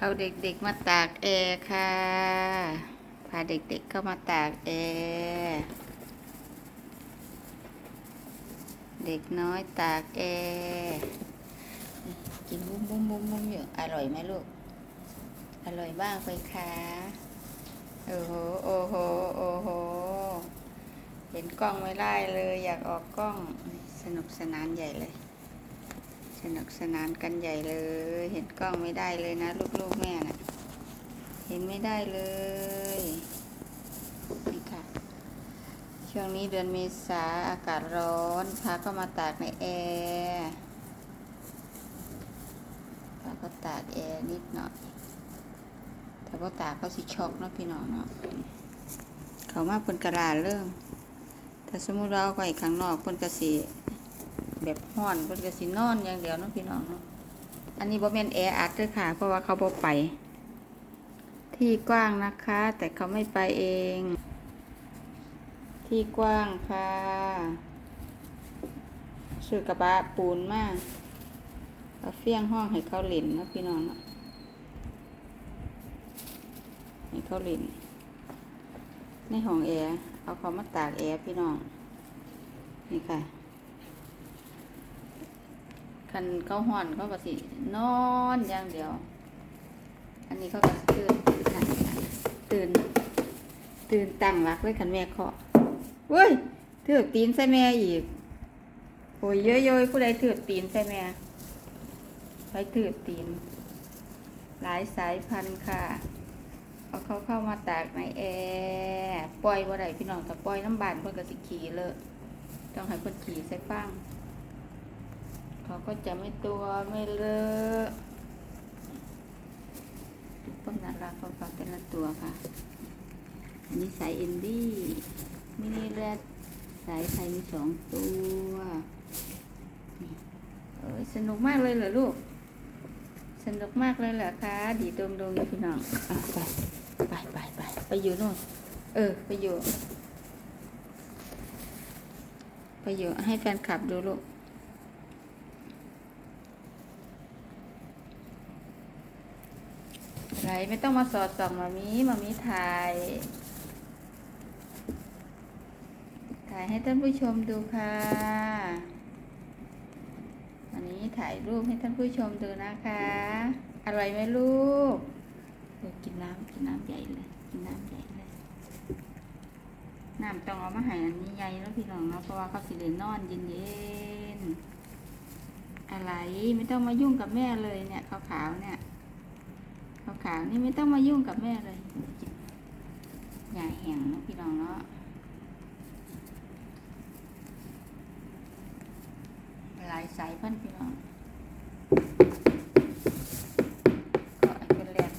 เอาเด็กๆมาตากแอร์ค่ะ พาเด็กๆเข้ามาตากแอร์เด็กน้อยตากแอร์กินบุ้มบุ้มบุ้มบุ้มอยู่อร่อยไหมลูก อร่อยบ้างไปค่ะโอ้โหโอ้โหโอ้โหเห็นกล้องไม่ได้เลย อยากออกกล้องสนุกสนานใหญ่เลย สนุกสนานกันใหญ่เลย เห็นกล้องไม่ได้เลยนะลูกๆแม่น่ะ เห็นไม่ได้เลย นี่ค่ะ ช่วงนี้เดือนเมษาอากาศร้อนพาก็มาตากในแอร์พาก็ตากแอร์นิดหน่อยแต่ว่าตากก็สิช็อกเนาะพี่น้องเนาะเขามาเป็นกระดาษเรื่องถ้าสมมติเราเอาไปข้างนอกเพิ่นกระสี แบบห้อนเพิ่นกระสีนอนอย่างเดียวเนาะพี่น้องเนาะอันนี้บ่แม่นแอร์อัดเด้วยค่ะ เพราะว่าเขาบ่ไป ที่กว้างนะคะ แต่เขาไม่ไปเอง ที่กว้างค่ะซื้อกระบะปูนมากเอาเฟี้ยงห้องให้เขาหลินนะพี่น้องเนาะให้เขาหลินในห้องแอร์เอาเขามาตากแอร์พี่น้องนี่ค่ะ คันเขาห่อนเขาก็สิ นอนอย่างเดียว อันนี้เขาก็ตื่นนั่นค่ะตื่น ตื่นตั้งรักเลยคันแม่เคาะเว้ยถือกตีนใส่แม่อีกโอ้ยเยอะๆผู้ใดถือกตีนใส่แม่ไปถือกตีน หลายสายพันธุ์ค่ะเอาเขาเข้ามาตากในแอร์ปล่อยบ่าได้พี่น้องแต่ปล่อยน้ำบานเพิ่นก็สิขี่เลยต้องให้เพิ่นขี่ใส่ฟัง เขาก็จะไม่ตัวไม่เลอะทุกคนน่ารักเขาฝากแต่ละตัวค่ะอันนี้สายอินดี้มินิแรดสายไทยมีสองตัวเอ้ยสนุกมากเลยเหรอลูก สนุกมากเลยเหรอคะ ดีดงดงพี่น้องไปไปไปไปไปอยู่นู่น เออ ไปอยู่ ไปอยู่ให้แฟนคลับดูลูก ไรไม่ต้องมาสอดส่องมามีมามีถ่าย ถ่ายให้ท่านผู้ชมดูค่ะวันนี้ถ่ายรูปให้ท่านผู้ชมดูนะคะ อร่อยไหมลูกกินน้ำกินน้ำใหญ่เลยกินน้ำใหญ่เลยน้ำต้องเอามาให้อันนี้ใหญ่แล้วพี่น้องเนาะเพราะว่าเขาสิเดนนอนเย็นๆอะไรไม่ต้องมายุ่งกับแม่เลยเนี่ยขาวๆเนี่ย ขาวๆนี่ไม่ต้องมายุ่งกับแม่เลย อย่าแห้งนะพี่น้องเนาะหลายสายพันพี่น้องก็ไอ้เป็นแรก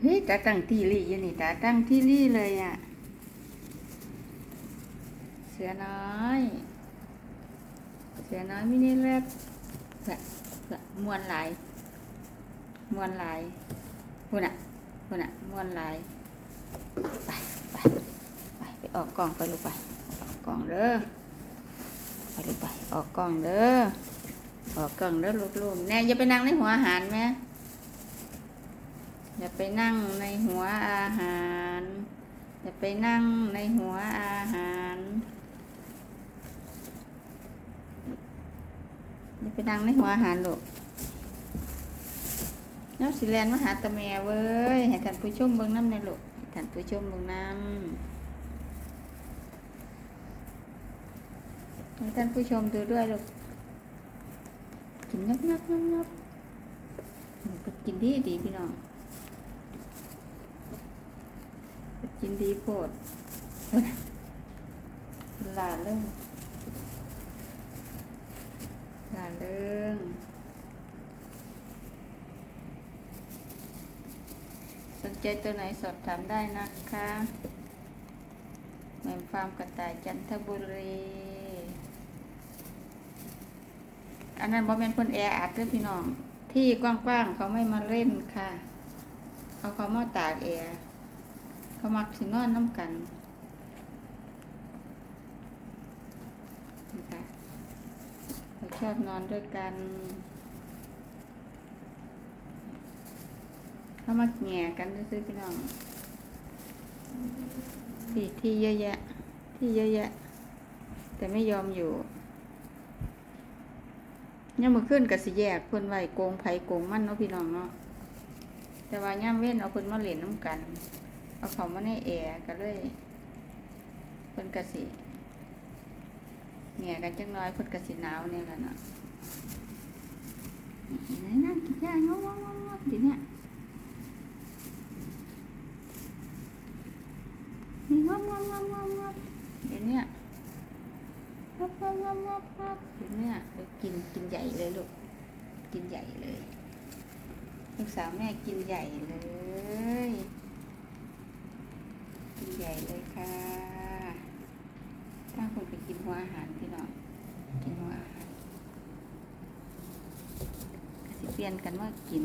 เฮ้ยตาตั้งที่รี่ยันี่ตาตั้งที่รี่เลยอะ เสือน้อย เสือน้อยมินิแรกแบบแบบมวนหลาย มวนหลายพุ่นอะพุ่นอะมวนหลายไปไปไปไปออกกล่องไปลูกไปออกกล่องเด้อไปลูกไปออกกล่องเด้อออกกล่องเด้อลูกๆแน่อย่าไปนั่งในหัวอาหารไหมอย่าไปนั่งในหัวอาหาร อย่าไปนั่งในหัวอาหารอย่าไปนั่งในหัวอาหารลูก น้ำสิแลนมาหาตะแม่เว้ยให้ท่านผู้ชมเบิ่งน้ำในลูกให้ท่านผู้ชมเบิ่งน้ำให้ท่านผู้ชมดูด้วยลูกกินงับงับงับงับก็กินดีดีพี่น้องก็กินดีโพดลาเรื่องลาเรื่อง สน ใจตัวไหนสอบถามได้นะคะแหม่มฟาร์มกระต่ายจันทบุรี อันนั้นบ่เป็นคนแออัดเด้อพี่น้อง ที่กว้างๆเขาไม่มาเล่นค่ะเขาเขามาตากแอร์เขามักสินอนน้ำกันนะคะเขาชอบนอนด้วยกัน เขามาแง่กันซื้อพี่น้องที่ที่เยอะแยะ ที่เยอะแยะ แต่ไม่ยอมอยู่ย่ามมือขึ้นกับสิแยกเพิ่นไหวโกงไผ่โกงมั่นเนาะพี่น้องเนาะแต่ว่าย่ามเว้นเอาเพิ่นมาเล่นน้ำกัน เอาเขามาในแอร์ก็เลยเพิ่นกสิแง่กันจังน้อยเพิ่นกสิหนาวเนี่ยแหละเนาะนี่นั่งกินยางงงงงดิเนี่ยนี่งงงงงงง เดี๋ยวเนี้ยงับงับงับงับเห็นเนี่ยเดี๋ยวกินกินใหญ่เลยลูก กินใหญ่เลย ลูกสาวแม่กินใหญ่เลย กินใหญ่เลยค่ะ ถ้าคนไปกินหัวอาหารพี่น้องกินหัวอาหารก็สิเปลี่ยนกันว่ากิน